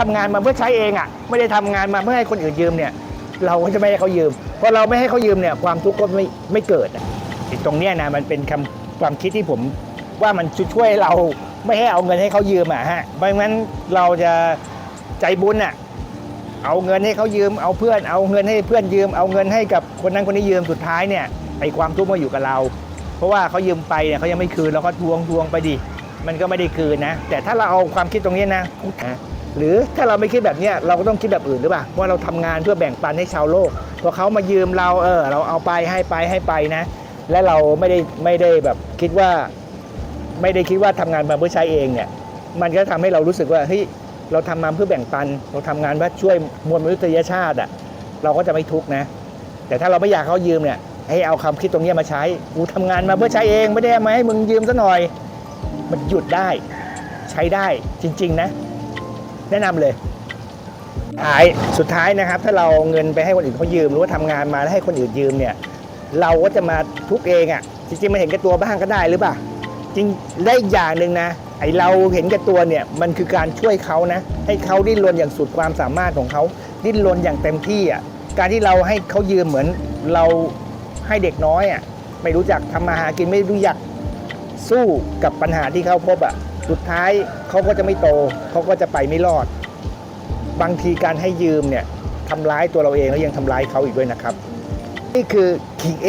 ทำงานมาเพื่อใช้เองอะไม่ได้ทำงานมาเพื่อให้คนอื่นยืมเนี่ย เราก็จะไม่ให้เขายืมพอเราไม่ให้เขายืมเนี่ยความทุกข์ก็ไม่ไม่เกิดตรงเนี้ยนะมันเป็นคำความคิดที่ผมว่ามันช่วยเราไม่ให้เอาเงินให้เขายืมอะฮะไม่งั้นเราจะใจบุญอะเอาเงินให้เขายืมเอาเพื่อน เอาเงินให้เพื่อนยืม เอาเงินให้กับคนนั้นคนนี้ยืมสุดท้ายเนี่ยไอ้ความทุกข์มาอยู่กับเรา เพราะว่าเขายืมไปเนี่ยเขายังไม่คืนเราก็ทวงทวงไปดิมันก็ไม่ได้คืนนะ แต่ถ้าเราเอาความคิดตรงนี้นะ หรือถ้าเราไม่คิดแบบนี้เราก็ต้องคิดแบบอื่นหรือเปล่าว่าเราทำงานเพื่อแบ่งปันให้ชาวโลกพอเขามายืมเราเออเราเอาไปให้ไปให้ไปนะ และเราไม่ได้ไม่ได้แบบคิดว่า ไม่ได้คิดว่าทำงานมาเพื่อใช้เองเนี่ย มันก็ทำให้เรารู้สึกว่าเฮ้ยเราทำมาเพื่อแบ่งปัน เราทำงานเพื่อช่วยมวลมนุษยชาติอะเราก็จะไม่ทุกข์นะ แต่ถ้าเราไม่อยากเขายืมเนี่ยให้เอาคำคิดตรงนี้มาใช้กูทำงานมาเพื่อใช้เองไม่ได้มาให้มึงยืมซะหน่อย มันหยุดได้ ใช้ได้จริง ๆ นะ แนะนำเลยท้ายสุดท้ายนะครับ ถ้าเราเงินไปให้คนอื่นเขายืม หรือว่าทำงานมาแล้วให้คนอื่นยืมเนี่ย เราก็จะมาทุกเองอะจริงๆมันเห็นแก่ตัวบ้างก็ได้หรือเปล่าจริงได้อีกอย่างหนึ่งนะไอเราเห็นแก่ตัวเนี่ยมันคือการช่วยเขานะ ให้เขาดิ้นรนอย่างสุดความสามารถของเขาดิ้นรนอย่างเต็มที่อะการที่เราให้เขายืมเหมือนเราให้เด็กน้อยอะไม่รู้จักทำมาหากินไม่รู้จักสู้กับปัญหาที่เขาพบอะ สุดท้ายเขาก็จะไม่โตเขาก็จะไปไม่รอด บางทีการให้ยืมเนี่ยทำร้ายตัวเราเองแล้วยังทำร้ายเขาอีกด้วยนะครับ นี่คือ King A